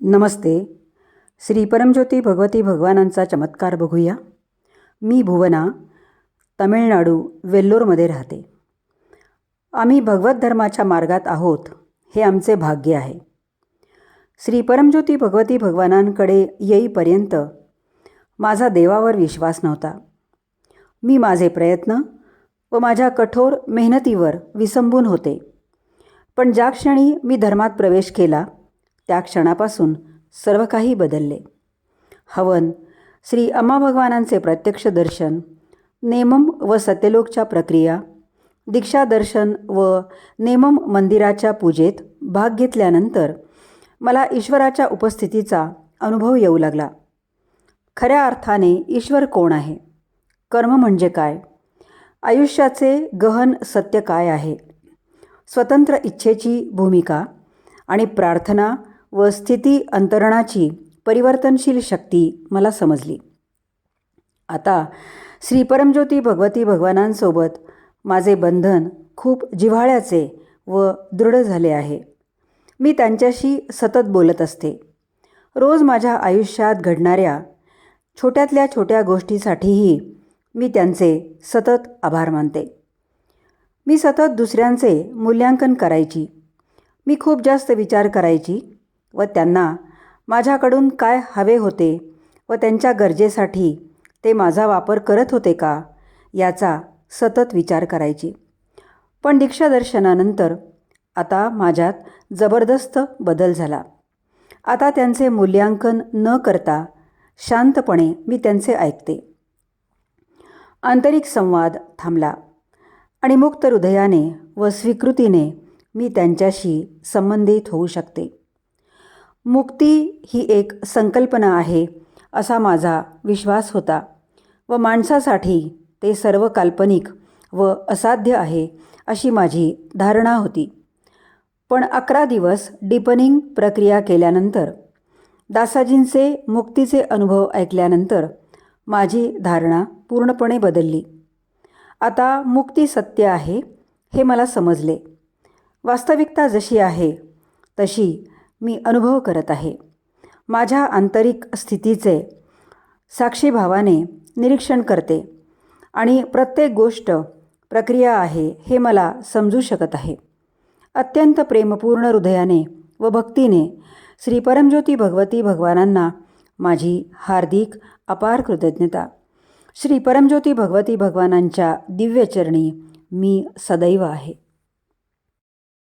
नमस्ते. श्री परमज्योती भगवती भगवानांचा चमत्कार बघूया. मी भुवना तमिळनाडू वेल्लोरमध्ये राहते. आम्ही भगवत धर्माच्या मार्गात आहोत हे आमचे भाग्य आहे. श्री परमज्योती भगवती भगवानांकडे येईपर्यंत माझा देवावर विश्वास नव्हता. मी माझे प्रयत्न व माझ्या कठोर मेहनतीवर विसंबून होते. पण ज्या क्षणी मी धर्मात प्रवेश केला त्या क्षणापासून सर्व काही बदलले. हवन श्री अम्मा भगवानांचे प्रत्यक्ष दर्शन नेमम व सत्यलोकच्या प्रक्रिया दीक्षादर्शन व नेमम मंदिराच्या पूजेत भाग घेतल्यानंतर मला ईश्वराच्या उपस्थितीचा अनुभव येऊ लागला. खऱ्या अर्थाने ईश्वर कोण आहे? कर्म म्हणजे काय? आयुष्याचे गहन सत्य काय आहे? स्वतंत्र इच्छेची भूमिका आणि प्रार्थना व स्थिती अंतरणाची परिवर्तनशील शक्ती मला समजली. आता श्री परमज्योती भगवती भगवानांसोबत माझे बंधन खूप जिव्हाळ्याचे व दृढ झाले आहे. मी त्यांच्याशी सतत बोलत असते. रोज माझ्या आयुष्यात घडणाऱ्या छोट्यातल्या छोट्या गोष्टीसाठीही मी त्यांचे सतत आभार मानते. मी सतत दुसऱ्यांचे मूल्यांकन करायची. मी खूप जास्त विचार करायची. व त्यांना माझ्याकडून काय हवे होते व त्यांच्या गरजेसाठी ते माझा वापर करत होते का याचा सतत विचार करायची. पण दीक्षादर्शनानंतर आता माझ्यात जबरदस्त बदल झाला. आता त्यांचे मूल्यांकन न करता शांतपणे मी त्यांचे ऐकते. आंतरिक संवाद थांबला आणि मुक्त हृदयाने व स्वीकृतीने मी त्यांच्याशी संबंधित होऊ शकते. मुक्ती ही एक संकल्पना आहे असा माझा विश्वास होता. व माणसासाठी ते सर्व काल्पनिक व असाध्य आहे अशी माझी धारणा होती. पण अकरा दिवस डिपनिंग प्रक्रिया केल्यानंतर दासाजींचे मुक्तीचे अनुभव ऐकल्यानंतर माझी धारणा पूर्णपणे बदलली. आता मुक्ती सत्य आहे हे मला समजले. वास्तविकता जशी आहे तशी मी अनुभव करत आहे. माझ्या आंतरिक स्थितीचे साक्षीभावाने निरीक्षण करते. आणि प्रत्येक गोष्ट प्रक्रिया आहे हे मला समजू शकत आहे. अत्यंत प्रेमपूर्ण हृदयाने व भक्तीने श्री परमज्योती भगवती भगवानांना माझी हार्दिक अपार कृतज्ञता. श्री परमज्योती भगवती भगवानांच्या दिव्यचरणी मी सदैव आहे.